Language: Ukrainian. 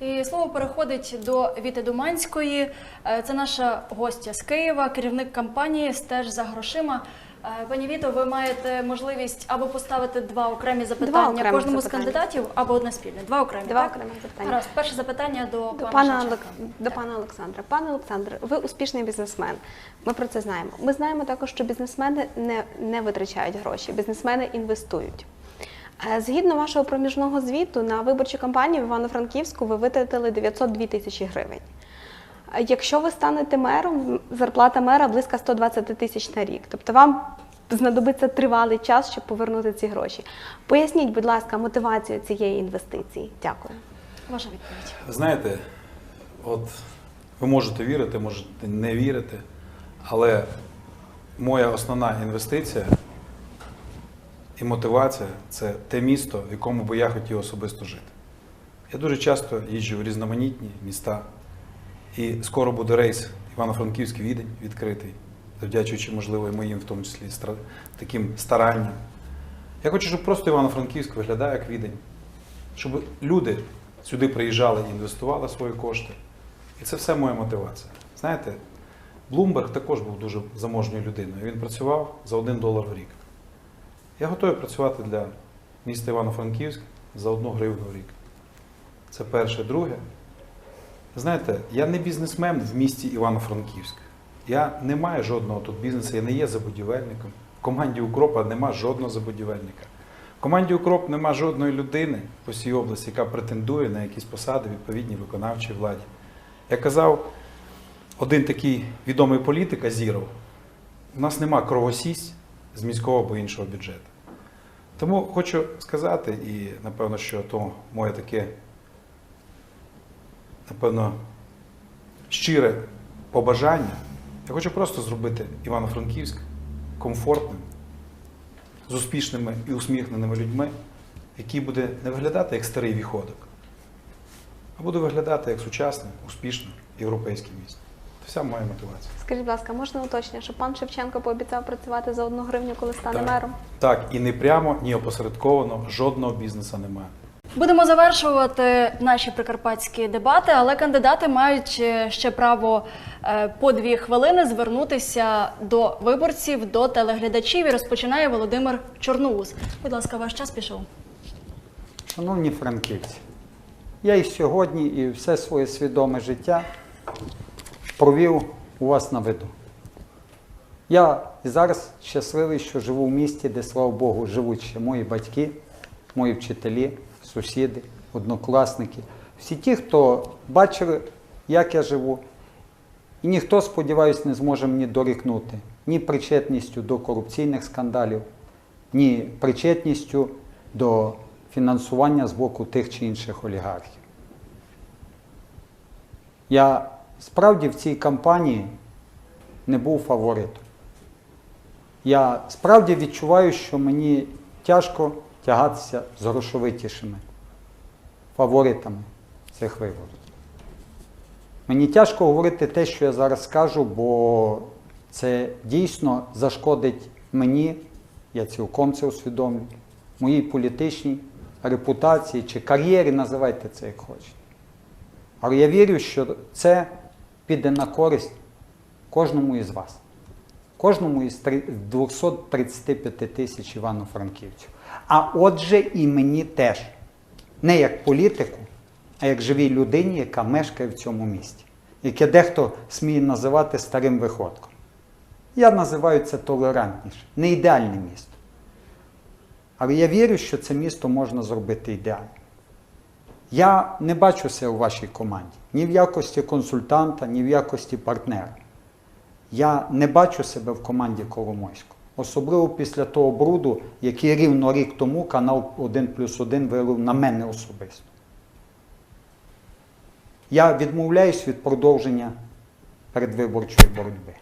І слово переходить до Віти Думанської. Е, Це наша гостя з Києва, керівник кампанії Стеж за грошима. Е, Пані Віто, ви маєте можливість або поставити два окремі запитання окремих кожному з кандидатів, або одне спільне. Два окремі. Два так? окремих запитання. Гаразд, перше запитання до, До пана, пана, Олек- до пана Олександра. Пане Олександре, ви успішний бізнесмен. Ми про це знаємо. Ми знаємо також, що бізнесмени не, не витрачають гроші, бізнесмени інвестують. Е, Згідно вашого проміжного звіту, на виборчу кампанію в Івано-Франківську ви витратили 902 тисячі гривень. Е, Якщо ви станете мером, зарплата мера близько 120 тисяч на рік. Тобто вам знадобиться тривалий час, щоб повернути ці гроші. Поясніть, будь ласка, мотивацію цієї інвестиції. Дякую. Ваша відповідь. Знаєте, от ви можете вірити, можете не вірити, але моя основна інвестиція і мотивація це те місто, в якому би я хотів особисто жити. Я дуже часто їжджу в різноманітні міста, і скоро буде рейс Івано-Франківський відень відкритий, завдячуючи, можливо, і моїм, в тому числі, таким старанням. Я хочу, щоб просто Івано-Франківськ виглядав як відень, щоб люди сюди приїжджали і інвестували свої кошти. І це все моя мотивація. Знаєте, Блумберг також був дуже заможною людиною. Він працював за один долар в рік. Я готовий працювати для міста Івано-Франківськ за одну гривну в рік. Це перше. Друге, знаєте, я не бізнесмен в місті Івано-Франківськ. Я не маю жодного тут бізнесу, я не є забудівельником. В команді Укропа нема жодного забудівельника. В команді Укроп нема жодної людини по всій області, яка претендує на якісь посади відповідній виконавчій владі. Я казав, один такий відомий політик Азіров, у нас нема кровосість з міського або іншого бюджету. Тому хочу сказати, і напевно, що то моє таке, напевно, щире побажання. Я хочу просто зробити Івано-Франківськ комфортним, з успішними і усміхненими людьми, який буде не виглядати як старий віходок, а буде виглядати як сучасне, успішне європейське місто. Вся моя мотивація. Скажіть, будь ласка, можна уточнення, що пан Шевченко пообіцяв працювати за одну гривню, коли стане Так. мером? Так, і не прямо, ні опосередковано, жодного бізнесу немає. Будемо завершувати наші прикарпатські дебати, але кандидати мають е, ще право е, по дві хвилини звернутися до виборців, до телеглядачів. І розпочинає Володимир Чорноус. Будь ласка, ваш час пішов. Шановні франківці, я і сьогодні, і все своє свідоме життя провів у вас на виду. Я зараз щасливий, що живу в місті, де, слава Богу, живуть ще мої батьки, мої вчителі, сусіди, однокласники. Всі ті, хто бачили, як я живу, і ніхто, сподіваюсь, не зможе мені дорікнути ні причетністю до корупційних скандалів, ні причетністю до фінансування з боку тих чи інших олігархів. Я справді в цій кампанії не був фаворитом. Я справді відчуваю, що мені тяжко тягатися з грошовитішими фаворитами цих виборів. Мені тяжко говорити те, що я зараз скажу, бо це дійсно зашкодить мені, я цілком це усвідомлюю, моїй політичній репутації чи кар'єрі, називайте це як хочете. Але я вірю, що це піде на користь кожному із вас, кожному із 235 тисяч івано-франківців. А отже, і мені теж, не як політику, а як живій людині, яка мешкає в цьому місті, яке дехто сміє називати старим виходком. Я називаю це толерантніше, не ідеальне місто. Але я вірю, що це місто можна зробити ідеально. Я не бачу себе у вашій команді ні в якості консультанта, ні в якості партнера. Я не бачу себе в команді Коломойського. Особливо після того бруду, який рівно рік тому канал 1 плюс 1 вилив на мене особисто. Я відмовляюсь від продовження передвиборчої боротьби.